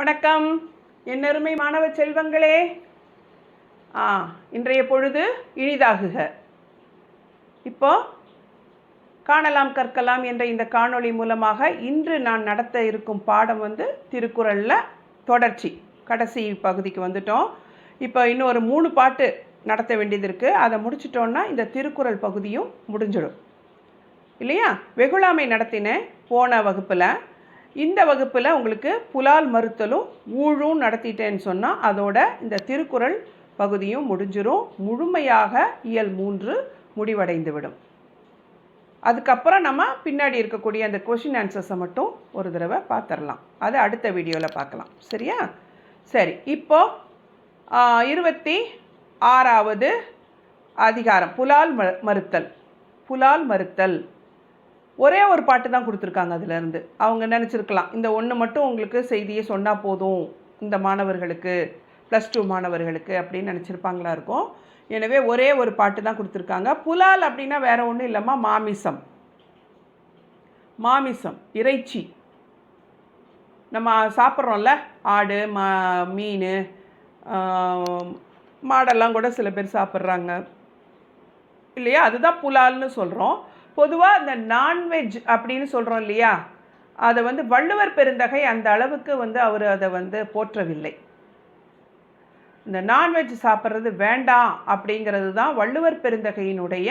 வணக்கம். என் அருமை மாணவ செல்வங்களே. ஆ இன்றைய பொழுது இனிதாகுக. இப்போ காணலாம் கற்கலாம் என்ற இந்த காணொளி மூலமாக இன்று நான் நடத்த இருக்கும் பாடம் வந்து திருக்குறளில் தொடர்ச்சி கடைசி பகுதிக்கு வந்துட்டோம். இப்போ இன்னும் ஒரு மூணு பாட்டு நடத்த வேண்டியது இருக்குது அதை முடிச்சிட்டோன்னா இந்த திருக்குறள் பகுதியும் முடிஞ்சிடும். இல்லையா? வெகுளாமை நடத்தினேன் போன வகுப்பில் இந்த வகுப்பில் உங்களுக்கு புலால் மறுத்தலும் ஊழும் நடத்திட்டேன்னு சொன்னால் அதோட இந்த திருக்குறள் பகுதியும் முடிஞ்சிரும். முழுமையாக இயல் மூன்று முடிவடைந்து விடும் அதுக்கப்புறம் நம்ம பின்னாடி இருக்கக்கூடிய அந்த கொஷின் ஆன்சர்ஸை மட்டும் ஒரு தடவை பார்த்துடலாம் அது அடுத்த வீடியோவில் பார்க்கலாம் சரியா? சரி இப்போ இருபத்தி ஆறாவது அதிகாரம். புலால் ம மறுத்தல். புலால் மறுத்தல். ஒரே ஒரு பாட்டு தான் கொடுத்துருக்காங்க அதுலேருந்து அவங்க நினச்சிருக்கலாம் இந்த ஒன்று மட்டும் உங்களுக்கு செய்தியை சொன்னால் போதும் இந்த மாணவர்களுக்கு ப்ளஸ் டூ மாணவர்களுக்கு அப்படின்னு நினச்சிருப்பாங்களா இருக்கும். எனவே ஒரே ஒரு பாட்டு தான் கொடுத்துருக்காங்க. புலால் அப்படின்னா வேறு ஒன்றும் இல்லைம்மா மாமிசம். மாமிசம் இறைச்சி. நம்ம சாப்பிட்றோம்ல ஆடு மா மீன் மாடெல்லாம் கூட சில பேர் சாப்பிட்றாங்க. இல்லையா? அதுதான் புலால்னு சொல்கிறோம் பொதுவாக இந்த நான்வெஜ் அப்படின்னு சொல்கிறோம் இல்லையா? அதை வந்து வள்ளுவர் பெருந்தகை அந்த அளவுக்கு வந்து அவர் அதை வந்து போற்றவில்லை. இந்த நான்வெஜ் சாப்பிட்றது வேண்டாம் அப்படிங்கிறது தான் வள்ளுவர் பெருந்தகையினுடைய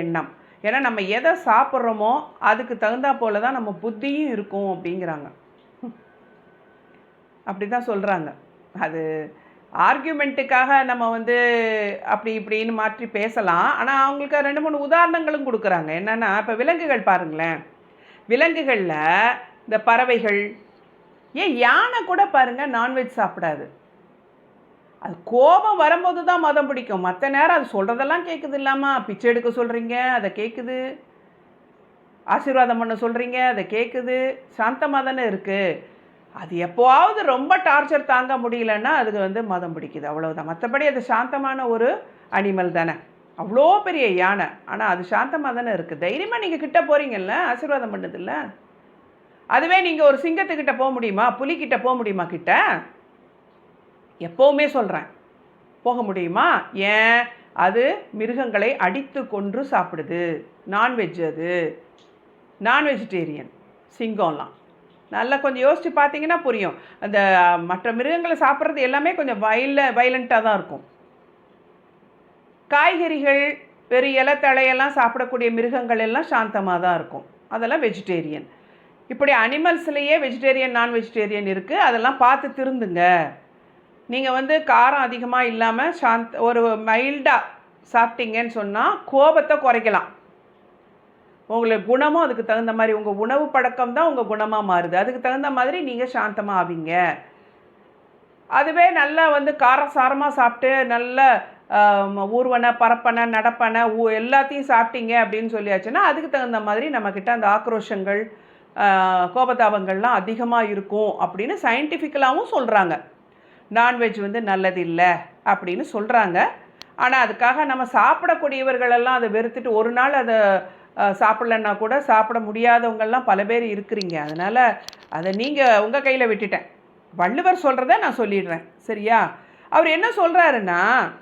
எண்ணம். ஏன்னா நம்ம எதை சாப்பிட்றோமோ அதுக்கு தகுந்தா போல தான் நம்ம புத்தியும் இருக்கும் அப்படிங்கிறாங்க. அப்படி தான் சொல்கிறாங்க அது ஆர்கியூமெண்ட்டுக்காக நம்ம வந்து அப்படி இப்படின்னு மாற்றி பேசலாம். ஆனால் அவங்களுக்கு ரெண்டு மூணு உதாரணங்களும் கொடுக்குறாங்க. என்னென்னா இப்போ விலங்குகள் பாருங்களேன். விலங்குகளில் இந்த பறவைகள் ஏன் யானை கூட பாருங்கள் நான்வெஜ் சாப்பிடாது. அது கோபம் வரும்போது தான் மதம் பிடிக்கும். மற்ற நேரம் அது சொல்கிறதெல்லாம் கேட்குது இல்லாமல் பிச்சை எடுக்க சொல்கிறீங்க அதை கேட்குது ஆசீர்வாதம் பண்ண சொல்கிறீங்க அதை கேட்குது சாந்தமாக தானே இருக்குது அது எப்போவாவது ரொம்ப டார்ச்சர் தாங்க முடியலன்னா அதுக்கு வந்து மதம் பிடிக்குது. அவ்வளோதான் மற்றபடி அது சாந்தமான ஒரு அனிமல் தானே. அவ்வளோ பெரிய யானை. ஆனால் அது சாந்தமாக தானே இருக்குது தைரியமாக நீங்கள் கிட்ட போகிறீங்கல்ல ஆசீர்வாதம் பண்ணதில்ல. அதுவே நீங்கள் ஒரு சிங்கத்துக்கிட்ட போக முடியுமா? புலிக்கிட்ட போக முடியுமா கிட்ட? எப்போவுமே சொல்கிறேன் போக முடியுமா? ஏன்? அது மிருகங்களை அடித்து கொன்று சாப்பிடுது. நான்வெஜ் அது. நான் வெஜிடேரியன் சிங்கம்லாம். நல்லா கொஞ்சம் யோசித்து பார்த்தீங்கன்னா புரியும். அந்த மற்ற மிருகங்களை சாப்பிட்றது எல்லாமே கொஞ்சம் வயல வயலண்ட்டாக தான் இருக்கும். காய்கறிகள் வெறும் இலை தழையெல்லாம் சாப்பிடக்கூடிய மிருகங்கள் எல்லாம் சாந்தமாக தான் இருக்கும். அதெல்லாம் வெஜிடேரியன் இப்படி அனிமல்ஸ்லேயே வெஜிடேரியன் நான் வெஜிடேரியன் இருக்குது அதெல்லாம் பார்த்து திருந்துங்க. நீங்கள் வந்து காரம் அதிகமாக இல்லாமல் சாந்த் ஒரு மைல்டாக சாப்பிட்டீங்கன்னு சொன்னால் கோபத்தை குறைக்கலாம். உங்களுக்கு குணமும் அதுக்கு தகுந்த மாதிரி உங்கள் உணவு பழக்கம் தான் உங்கள் குணமாக மாறுது. அதுக்கு தகுந்த மாதிரி நீங்கள் சாந்தமாக ஆவீங்க. அதுவே நல்லா வந்து காரசாரமாக சாப்பிட்டு நல்ல ஊர்வனை பரப்பனை நடப்பனை ஊ எல்லாத்தையும் சாப்பிட்டீங்க அப்படின்னு சொல்லியாச்சுன்னா அதுக்கு தகுந்த மாதிரி நம்மக்கிட்ட அந்த ஆக்ரோஷங்கள் கோபதாபங்கள்லாம் அதிகமாக இருக்கும் அப்படின்னு சயின்டிஃபிக்கலாகவும் சொல்கிறாங்க நான்வெஜ் வந்து நல்லதில்லை அப்படின்னு சொல்கிறாங்க ஆனால் அதுக்காக நம்ம சாப்பிடக்கூடியவர்களெல்லாம் அதை வெறுத்துட்டு ஒரு நாள் அதை சாப்பிட்லன்னா கூட சாப்பிட முடியாதவங்கள்லாம் பல பேர் இருக்கிறீங்க. அதனால் அதை நீங்கள் உங்கள் கையில் விட்டுட்டேன். வள்ளுவர் சொல்கிறத நான் சொல்லிடுறேன். சரியா? அவர் என்ன சொல்கிறாருன்னா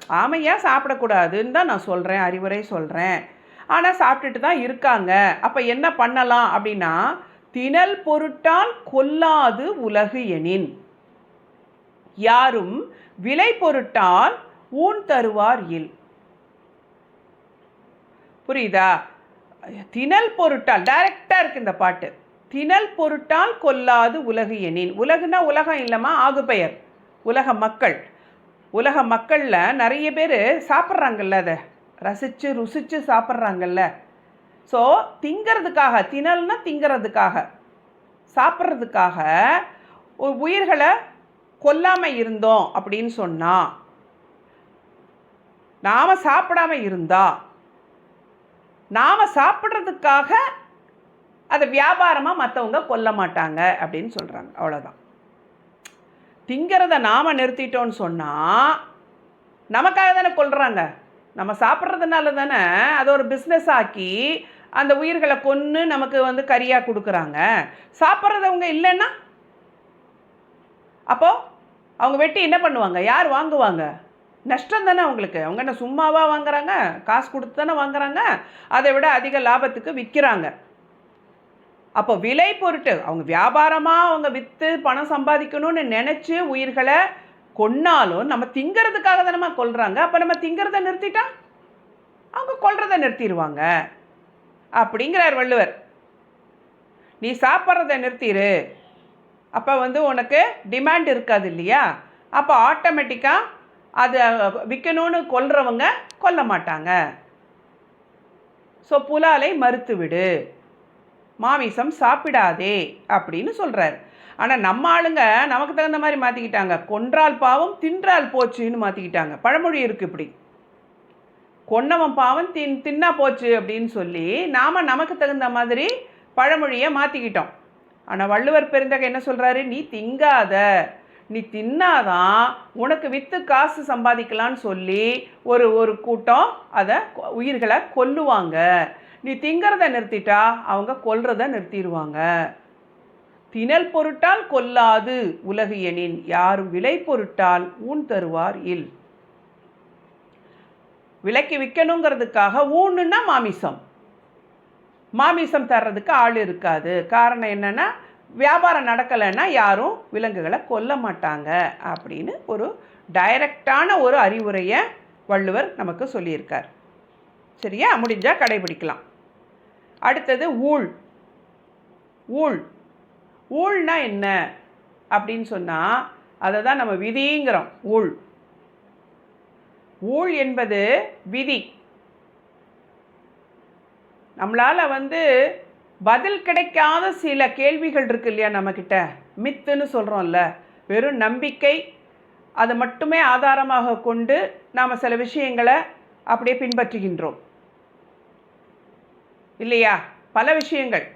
ஆமையா சாப்பிடக்கூடாதுன்னு தான் நான் சொல்கிறேன் அறிவுரை சொல்கிறேன் ஆனால் சாப்பிட்டுட்டு தான் இருக்காங்க. அப்போ என்ன பண்ணலாம்? அப்படின்னா திணல் பொருட்டால் கொல்லாது உலகு எனின். யாரும் விலை பொருட்டால் ஊன் தருவார் இல். புரியுதா? திணல் பொருட்டால் டைரக்டாக இருக்குது இந்த பாட்டு. திணல் பொருட்டால் கொல்லாது உலகு எனின் உலகுனா உலகம் இல்லைம்மா ஆகுபெயர் உலக மக்கள். உலக மக்களில் நிறைய பேர் சாப்பிட்றாங்கல்ல அதை. ரசித்து ருசித்து சாப்பிட்றாங்கல்ல. ஸோ திங்கிறதுக்காக திணல்னா திங்கிறதுக்காக சாப்பிட்றதுக்காக உ- உயிர்களை கொல்லாமல் இருந்தோம் அப்படின்னு சொன்னால் நாம் சாப்பிடாம இருந்தால் நாம் சாப்பிட்றதுக்காக அதை வியாபாரமாக மற்றவங்க கொல்ல மாட்டாங்க அப்படின்னு சொல்கிறாங்க அவ்வளோதான் திங்கிறத நாம் நிறுத்திட்டோன்னு சொன்னால் நமக்காக தானே கொள்கிறாங்க நம்ம சாப்பிட்றதுனால தானே அதை ஒரு பிஸ்னஸ் ஆக்கி அந்த உயிர்களை கொன்று நமக்கு வந்து கறியாக கொடுக்குறாங்க. சாப்பிட்றதவங்க இல்லைன்னா அப்போது அவங்க வெட்டி என்ன பண்ணுவாங்க? யார் வாங்குவாங்க? நஷ்டம் தானே அவங்களுக்கு? அவங்க என்ன சும்மாவாக வாங்குறாங்க? காசு கொடுத்து தானே வாங்குறாங்க? அதை விட அதிக லாபத்துக்கு விற்கிறாங்க. அப்போ விலை பொருட்டு அவங்க வியாபாரமாக அவங்க விற்று பணம் சம்பாதிக்கணும்னு நினச்சி உயிர்களை கொன்னாலும் நம்ம திங்கிறதுக்காக தானே கொள்கிறாங்க அப்போ நம்ம திங்கிறத நிறுத்திட்டா? அவங்க கொல்றதை நிறுத்திடுவாங்க அப்படிங்கிறார் வள்ளுவர். நீ சாப்பிட்றத நிறுத்திடு அப்போ வந்து உனக்கு டிமாண்ட் இருக்காது இல்லையா? அப்போ ஆட்டோமேட்டிக்காக அதை விற்கணும்னு கொல்றவங்க கொல்ல மாட்டாங்க. ஸோ புலாலை மறுத்து விடு மாமிசம் சாப்பிடாதே அப்படின்னு சொல்கிறார் ஆனால் நம்ம ஆளுங்க நமக்கு தகுந்த மாதிரி மாற்றிக்கிட்டாங்க கொன்றால் பாவம் தின்றால் போச்சுன்னு மாற்றிக்கிட்டாங்க பழமொழி இருக்குது இப்படி. கொன்னவன் பாவம் தின் தின்னா போச்சு அப்படின்னு சொல்லி நாம் நமக்கு தகுந்த மாதிரி பழமொழியை மாற்றிக்கிட்டோம் ஆனால் வள்ளுவர் பெருந்தகை என்ன சொல்கிறாரு நீ திங்காத. நீ தின்னாதான் உனக்கு விற்று காசு சம்பாதிக்கலான்னு சொல்லி ஒரு ஒரு கூட்டம் அதை கொ- உயிர்களை கொல்லுவாங்க. நீ திங்கிறத நிறுத்திட்டா அவங்க கொல்றத நிறுத்திடுவாங்க. திணல் பொருட்டால் கொல்லாது உலகு எனின் யாரும் விலை பொருட்டால் ஊன் தருவார் இல். விலைக்கு விற்கணுங்கிறதுக்காக ஊனுன்னா மாமிசம். மாமிசம் தர்றதுக்கு ஆள் இருக்காது. காரணம் என்னன்னா வியாபாரம் நடக்கலைன்னா யாரும் விலங்குகளை கொல்ல மாட்டாங்க அப்படின்னு ஒரு டைரக்டான ஒரு அறிவுரையை வள்ளுவர் நமக்கு சொல்லியிருக்கார். சரியா? முடிஞ்சால் கடைபிடிக்கலாம். அடுத்தது ஊழ். ஊழ். ஊழ்னா என்ன அப்படின்னு சொன்னால் அதை தான் நம்ம விதிங்கிறோம் ஊழ். ஊழ் என்பது விதி. நம்மளால் வந்து பதில் கிடைக்காத சில கேள்விகள் இருக்கு இல்லையா நம்மக்கிட்ட மித்துன்னு சொல்கிறோம்ல வெறும் நம்பிக்கை அதை மட்டுமே ஆதாரமாக கொண்டு நாம் சில விஷயங்களை அப்படியே பின்பற்றுகின்றோம். இல்லையா? பல விஷயங்கள்.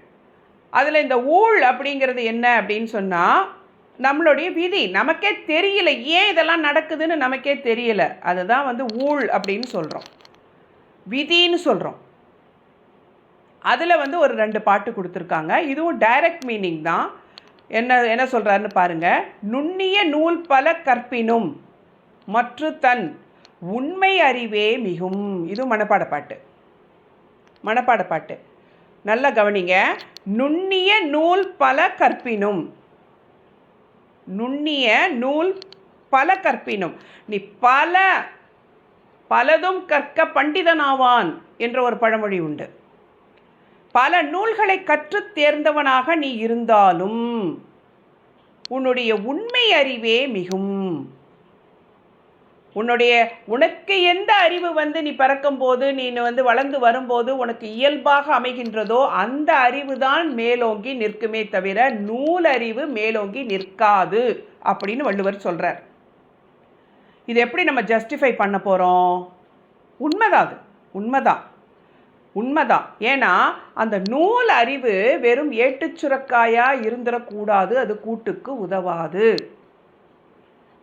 அதில் இந்த ஊழ் அப்படிங்கிறது என்ன அப்படின்னு சொன்னால் நம்மளுடைய விதி. நமக்கே தெரியல. ஏன் இதெல்லாம் நடக்குதுன்னு நமக்கே தெரியல. அதுதான் வந்து ஊழ் அப்படின்னு சொல்கிறோம் விதின்னு சொல்கிறோம் அதில் வந்து ஒரு ரெண்டு பாட்டு கொடுத்துருக்காங்க. இதுவும் டைரக்ட் மீனிங் தான். என்ன என்ன சொல்கிறாருன்னு பாருங்க. நுண்ணிய நூல் பல கற்பினும் மற்று தன் உண்மை அறிவே மிகும். இதுவும் மனப்பாட பாட்டு. மனப்பாட பாட்டு. நல்லா கவனிங்க. நுண்ணிய நூல் பல கற்பினும். நுண்ணிய நூல் பல கற்பினும். நீ பல பலதும் கற்க பண்டிதனாவான் என்ற ஒரு பழமொழி உண்டு. பல நூல்களை கற்றுத் தேர்ந்தவனாக நீ இருந்தாலும் உன்னுடைய உண்மை அறிவே மிகும். உன்னுடைய உனக்கு எந்த அறிவு வந்து நீ பிறக்கும்போது நீ வந்து வளர்ந்து வரும்போது உனக்கு இயல்பாக அமைகின்றதோ அந்த அறிவு தான் மேலோங்கி நிற்குமே தவிர நூலறிவு மேலோங்கி நிற்காது அப்படின்னு வள்ளுவர் சொல்கிறார் இது எப்படி நம்ம ஜஸ்டிஃபை பண்ண போகிறோம் உண்மைதான் அது. உண்மைதான். உண்மைதான். ஏன்னா அந்த நூல் அறிவு வெறும் ஏட்டுச்சுரக்காயா இருந்துடக்கூடாது அது கூட்டுக்கு உதவாது.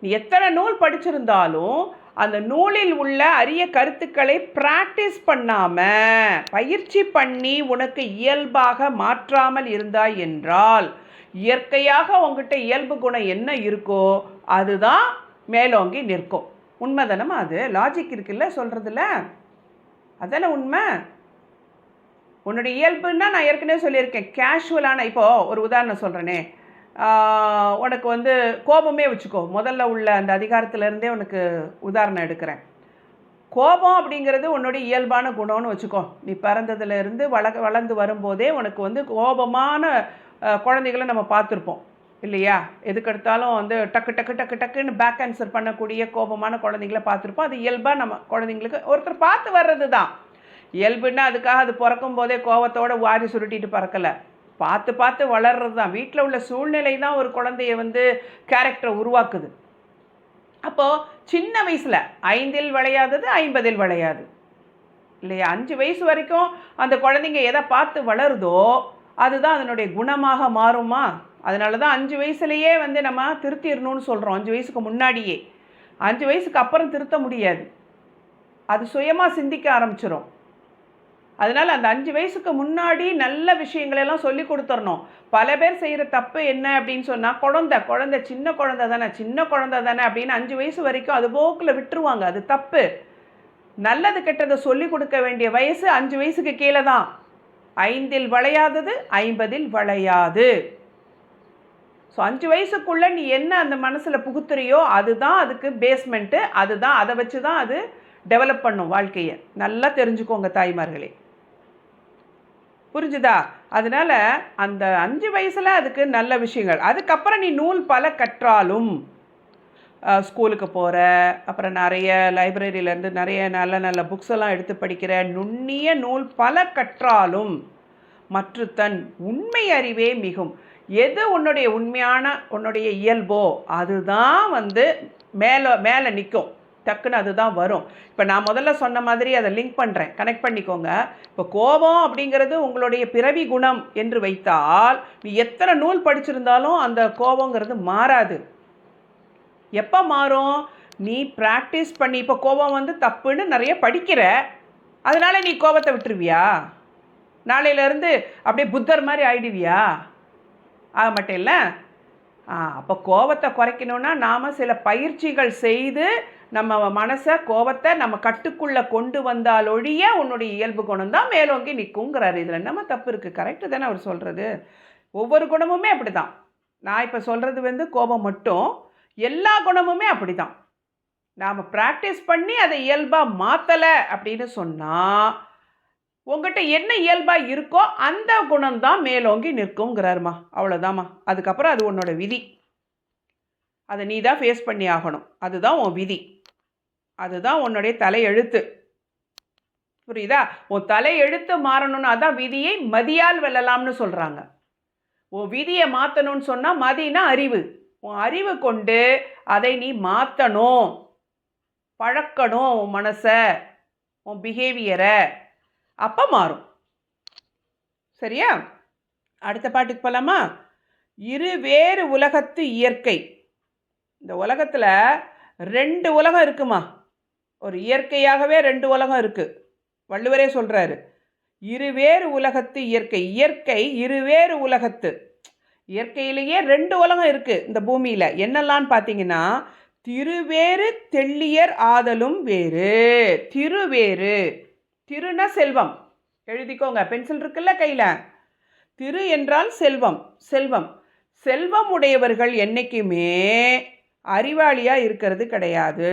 நீ எத்தனை நூல் படிச்சிருந்தாலும் அந்த நூலில் உள்ள அரிய கருத்துக்களை ப்ராக்டிஸ் பண்ணாம பயிற்சி பண்ணி உனக்கு இயல்பாக மாற்றாமல் இருந்தாய் என்றால் இயற்கையாக உங்ககிட்ட இயல்பு குணம் என்ன இருக்கோ அதுதான் மேலோங்கி நிற்கும். உண்மைதானமா அது? லாஜிக் இருக்குல்ல சொல்கிறதுல அதெல்லாம் உண்மை? உன்னுடைய இயல்புன்னா நான் ஏற்கனவே சொல்லியிருக்கேன். கேஷுவலான இப்போது ஒரு உதாரணம் சொல்கிறேனே உனக்கு வந்து கோபமே வச்சுக்கோ. முதல்ல உள்ள அந்த அதிகாரத்திலேருந்தே உனக்கு உதாரணம் எடுக்கிறேன். கோபம் அப்படிங்கிறது உன்னுடைய இயல்பான குணம்னு வச்சுக்கோ. நீ பிறந்ததுலேருந்து வள வளர்ந்து வரும்போதே உனக்கு வந்து கோபமான குழந்தைகளை நம்ம பார்த்துருப்போம். இல்லையா? எதுக்கெடுத்தாலும் வந்து டக்கு டக்கு டக்கு டக்குன்னு பேக் ஆன்சர் பண்ணக்கூடிய கோபமான குழந்தைங்கள பார்த்துருப்போம். அது இயல்பாக நம்ம குழந்தைங்களுக்கு ஒருத்தர் பார்த்து வர்றது தான் இயல்புன்னா அதுக்காக அது பிறக்கும் போதே கோவத்தோட வாரி சுருட்டிட்டு பறக்கலை. பார்த்து பார்த்து வளர்றது தான். வீட்டில் உள்ள சூழ்நிலை தான் ஒரு குழந்தைய வந்து கேரக்டரை உருவாக்குது. அப்போது சின்ன வயசில் ஐந்தில் விளையாதது ஐம்பதில் விளையாது. இல்லையா? அஞ்சு வயசு வரைக்கும் அந்த குழந்தைங்க எதை பார்த்து வளருதோ அதுதான் அதனுடைய குணமாக மாறுமா? அதனால தான் அஞ்சு வயசுலேயே வந்து நம்ம திருத்திடணும்னு சொல்கிறோம் அஞ்சு வயசுக்கு முன்னாடியே. அஞ்சு வயசுக்கு அப்புறம் திருத்த முடியாது. அது சுயமாக சிந்திக்க ஆரம்பிச்சிடும் அதனால் அந்த அஞ்சு வயசுக்கு முன்னாடி நல்ல விஷயங்களெல்லாம் சொல்லி கொடுத்துடணும் பல பேர் செய்கிற தப்பு என்ன அப்படின்னு சொன்னால் குழந்த குழந்தை சின்ன குழந்த தானே சின்ன குழந்த தானே அப்படின்னு அஞ்சு வயசு வரைக்கும் அது போக்கில் விட்டுருவாங்க. அது தப்பு. நல்லது கெட்டதை சொல்லி கொடுக்க வேண்டிய வயசு அஞ்சு வயசுக்கு கீழே தான். ஐந்தில் வளையாதது ஐம்பதில் வளையாது. ஸோ அஞ்சு வயசுக்குள்ளே நீ என்ன அந்த மனசில் புகுத்துறியோ அதுதான் அதுக்கு பேஸ்மெண்ட்டு அதுதான் அதை வச்சு தான் அது டெவலப் பண்ணும் வாழ்க்கையை. நல்லா தெரிஞ்சுக்கோங்க தாய்மார்களே. புரிஞ்சுதா? அதனால் அந்த அஞ்சு வயசில் அதுக்கு நல்ல விஷயங்கள். அதுக்கப்புறம் நீ நூல் பல கற்றாலும் ஸ்கூலுக்கு போகிற அப்புறம் நிறைய லைப்ரரியிலேருந்து நிறைய நல்ல நல்ல புக்ஸ் எல்லாம் எடுத்து படிக்கிற நுண்ணிய நூல் பல கற்றாலும் மற்ற தன் உண்மை அறிவே மிகும். எது உன்னுடைய உண்மையான உன்னுடைய இயல்போ அதுதான் வந்து மேலே மேலே நிற்கும் டக்குன்னு அதுதான் வரும். இப்போ நான் முதல்ல சொன்ன மாதிரி அதை லிங்க் பண்ணுறேன் கனெக்ட் பண்ணிக்கோங்க. இப்போ கோபம் அப்படிங்கிறது உங்களுடைய பிறவி குணம் என்று வைத்தால் நீ எத்தனை நூல் படிச்சிருந்தாலும் அந்த கோபங்கிறது மாறாது. எப்போ மாறும்? நீ ப்ராக்டிஸ் பண்ணி இப்போ கோபம் வந்து தப்புன்னு நிறைய படிக்கிற. அதனால நீ கோபத்தை விட்டுருவியா? நாளையிலேருந்து அப்படியே புத்தர் மாதிரி ஆயிடுவியா? ஆக மாட்டேல்ல? ஆ அப்போ கோபத்தை குறைக்கணும்னா நாம் சில பயிற்சிகள் செய்து நம்ம மனசை கோபத்தை நம்ம கட்டுக்குள்ளே கொண்டு வந்தால் ஒழிய உன்னுடைய இயல்பு குணம் தான் மேலோங்கி நிற்குங்கிறாரு இதில் நம்ம தப்பு இருக்குது கரெக்டு தானே அவர் சொல்கிறது ஒவ்வொரு குணமுமே அப்படி தான் நான் இப்போ சொல்கிறது வந்து கோபம் மட்டும் எல்லா குணமுமே அப்படி தான் நாம் ப்ராக்டிஸ் பண்ணி அதை இயல்பாக மாற்றலை அப்படின்னு சொன்னால் உங்ககிட்ட என்ன இயல்பாக இருக்கோ அந்த குணம்தான் மேலோங்கி நிற்குங்கிறாருமா. அவ்வளோதாம்மா அதுக்கப்புறம் அது உன்னோட விதி. அதை நீ தான் ஃபேஸ் பண்ணி ஆகணும். அதுதான் உன் விதி. அதுதான் உன்னுடைய தலையெழுத்து. புரியுதா? உன் தலையெழுத்து மாறணும்னு அதான் விதியை மதியால் வெல்லலாம்னு சொல்கிறாங்க உன் விதியை மாற்றணும்னு சொன்னால் மதினா அறிவு. உன் அறிவு கொண்டு அதை நீ மாற்றணும் பழக்கணும் உன் மனசை உன் பிஹேவியரை அப்போ மாறும். சரியா? அடுத்த பாட்டுக்கு போகலாமா இரு வேறு உலகத்து இயற்கை. இந்த உலகத்தில் ரெண்டு உலகம் இருக்குமா? ஒரு இயற்கையாகவே ரெண்டு உலகம் இருக்குது வள்ளுவரே சொல்கிறாரு இருவேறு உலகத்து இயற்கை இயற்கை இருவேறு உலகத்து. இயற்கையிலேயே ரெண்டு உலகம் இருக்குது இந்த பூமியில். என்னெல்லாம் பார்த்தீங்கன்னா திருவேறு தெள்ளியர் ஆதலும் வேறு. திருவேறு திருன செல்வம். எழுதிக்கோங்க பென்சில் இருக்குல்ல கையில்? திரு என்றால் செல்வம் செல்வம். செல்வம் உடையவர்கள் என்றைக்குமே அறிவாளியாக இருக்கிறது கிடையாது.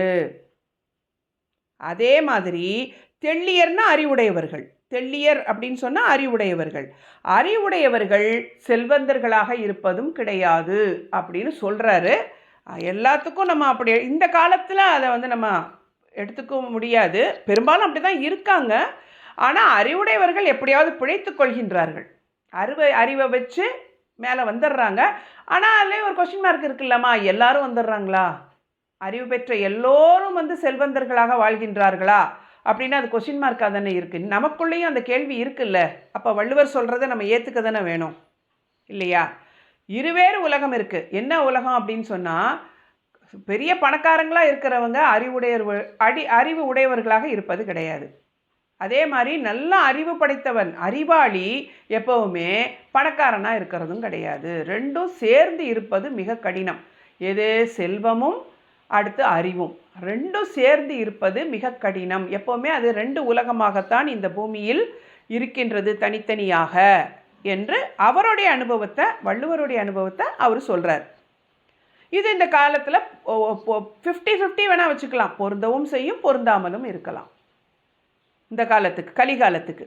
அதே மாதிரி தெள்ளியர்னா அறிவுடையவர்கள். தெள்ளியர் அப்படின்னு சொன்னால் அறிவுடையவர்கள். அறிவுடையவர்கள் செல்வந்தர்களாக இருப்பதும் கிடையாது அப்படின்னு சொல்கிறாரு எல்லாத்துக்கும் நம்ம அப்படி இந்த காலத்தில் அதை வந்து நம்ம எடுத்துக்க முடியாது. பெரும்பாலும் அப்படி தான் இருக்காங்க. ஆனால் அறிவுடையவர்கள் எப்படியாவது பிழைத்து கொள்கின்றார்கள். அறிவை அறிவை வச்சு மேலே வந்துடுறாங்க. ஆனால் அதுலேயும் ஒரு கொஷின் மார்க் இருக்குல்லம்மா. எல்லாரும் வந்துடுறாங்களா? அறிவு பெற்ற எல்லோரும் வந்து செல்வந்தர்களாக வாழ்கின்றார்களா? அப்படின்னு அது கொஷின் மார்க்காக தானே இருக்குது நமக்குள்ளேயும் அந்த கேள்வி இருக்குல்ல. அப்போ வள்ளுவர் சொல்கிறத நம்ம ஏற்றுக்க தானே வேணும். இல்லையா? இருவேறு உலகம் இருக்குது என்ன உலகம் அப்படின்னு சொன்னால் பெரிய பணக்காரங்களாக இருக்கிறவங்க அறிவுடைய அடி அறிவு உடையவர்களாக இருப்பது கிடையாது. அதே மாதிரி நல்ல அறிவு படைத்தவன் அறிவாளி எப்பவுமே பணக்காரனாக இருக்கிறதும் கிடையாது. ரெண்டும் சேர்ந்து இருப்பது மிக கடினம். எது? செல்வமும் அடுத்து அறிவும். ரெண்டும் சேர்ந்து இருப்பது மிக கடினம். எப்போவுமே அது ரெண்டு உலகமாகத்தான் இந்த பூமியில் இருக்கின்றது தனித்தனியாக என்று அவருடைய அனுபவத்தை வள்ளுவருடைய அனுபவத்தை அவர் சொல்கிறார் இது இந்த காலத்தில் ஃபிஃப்டி ஃபிஃப்டி வேணால் வச்சுக்கலாம். பொருந்தவும் செய்யும் பொருந்தாமலும் இருக்கலாம். இந்த காலத்துக்கு கலிகாலத்துக்கு.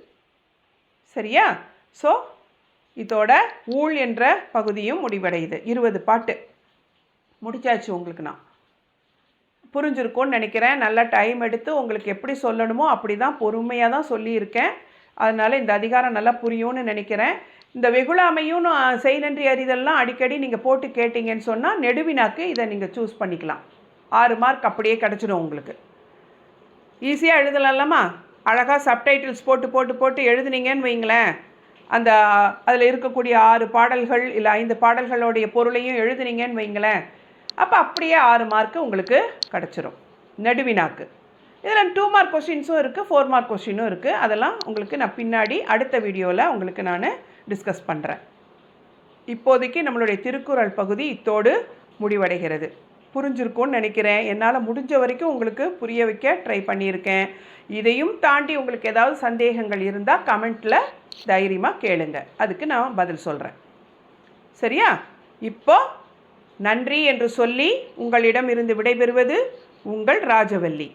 சரியா? ஸோ இதோட ஊழ் என்ற பகுதியும் முடிவடையுது. இருபது பாட்டு. முடிச்சாச்சு உங்களுக்கு நான். புரிஞ்சிருக்கும்னு நினைக்கிறேன். நல்லா டைம் எடுத்து உங்களுக்கு எப்படி சொல்லணுமோ அப்படி தான் பொறுமையாக தான் சொல்லியிருக்கேன். அதனால் இந்த அதிகாரம் நல்லா புரியும்னு நினைக்கிறேன். இந்த வெகுளாமையும் செய் நன்றி அறிதல்லாம் அடிக்கடி நீங்கள் போட்டு கேட்டிங்கன்னு சொன்னால் நெடுவினாக்கு இதை நீங்கள் சூஸ் பண்ணிக்கலாம். ஆறு மார்க் அப்படியே கிடச்சிடும் உங்களுக்கு. ஈஸியாக எழுதலாம்லம்மா அழகாக சப்டைட்டில்ஸ் போட்டு போட்டு போட்டு எழுதுனீங்கன்னு வைங்களேன். அந்த அதில் இருக்கக்கூடிய ஆறு பாடல்கள் இல்லை ஐந்து பாடல்களுடைய பொருளையும் எழுதுனீங்கன்னு வைங்களேன். அப்போ அப்படியே ஆறு மார்க்கு உங்களுக்கு கிடச்சிரும். நடுவினாக்கு. இதில் டூ மார்க் கொஷின்ஸும் இருக்குது ஃபோர் மார்க் கொஷினும் இருக்குது அதெல்லாம் உங்களுக்கு நான் பின்னாடி அடுத்த வீடியோவில் உங்களுக்கு நான் டிஸ்கஸ் பண்ணுறேன் இப்போதைக்கு நம்மளுடைய திருக்குறள் பகுதி இத்தோடு முடிவடைகிறது. புரிஞ்சிருக்கும்னு நினைக்கிறேன். என்னால் முடிஞ்ச வரைக்கும் உங்களுக்கு புரிய வைக்க ட்ரை பண்ணியிருக்கேன். இதையும் தாண்டி உங்களுக்கு ஏதாவது சந்தேகங்கள் இருந்தால் கமெண்ட்டில் தைரியமாக கேளுங்க. அதுக்கு நான் பதில் சொல்கிறேன் சரியா? இப்போது நன்றி என்று சொல்லி உங்களிடம் இருந்து விடைபெறுவது உங்கள் ராஜவல்லி.